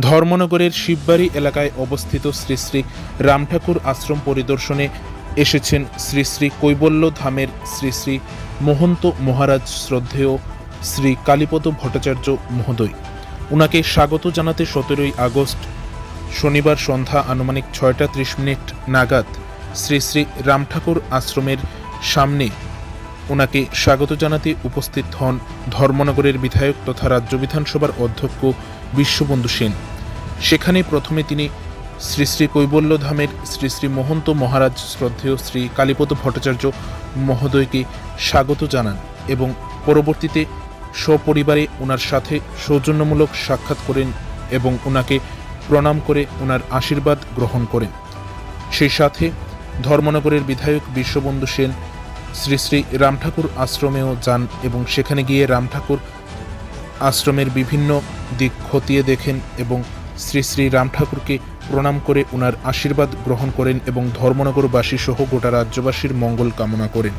ধর্মনগরের শিববাড়ি এলাকায় অবস্থিত শ্রী শ্রী রামঠাকুর আশ্রম পরিদর্শনে এসেছেন শ্রী শ্রী কৈবল্য ধামের শ্রী শ্রী মহন্ত মহারাজ শ্রদ্ধেয় শ্রী কালীপদ ভট্টাচার্য মহোদয়। উনাকে স্বাগত জানাতে সতেরোই আগস্ট, শনিবার সন্ধ্যা আনুমানিক ছয়টা ত্রিশ মিনিট নাগাদ শ্রী শ্রী রামঠাকুর আশ্রমের সামনে ওনাকে স্বাগত জানাতে উপস্থিত হন ধর্মনগরের বিধায়ক তথা রাজ্য বিধানসভার অধ্যক্ষ বিশ্ববন্ধু সেন। সেখানে প্রথমে তিনি শ্রী শ্রী কৈবল্য ধামের শ্রী শ্রী মহন্ত মহারাজ শ্রদ্ধেয় শ্রী কালীপদ ভট্টাচার্য মহোদয়কে স্বাগত জানান এবং পরবর্তীতে সপরিবারে ওনার সাথে সৌজন্যমূলক সাক্ষাৎ করেন এবং ওনাকে প্রণাম করে ওনার আশীর্বাদ গ্রহণ করেন। সেই সাথে ধর্মনগরের বিধায়ক বিশ্ববন্ধু সেন শ্রী শ্রী রামঠাকুর আশ্রমেও যান এবং সেখানে গিয়ে রামঠাকুর আশ্রমের বিভিন্ন দিক খতিয়ে দেখেন এবং শ্রী শ্রী রামঠাকুরকে প্রণাম করে ওনার আশীর্বাদ গ্রহণ করেন এবং ধর্মনগরবাসী সহ গোটা রাজ্যবাসীর মঙ্গল কামনা করেন।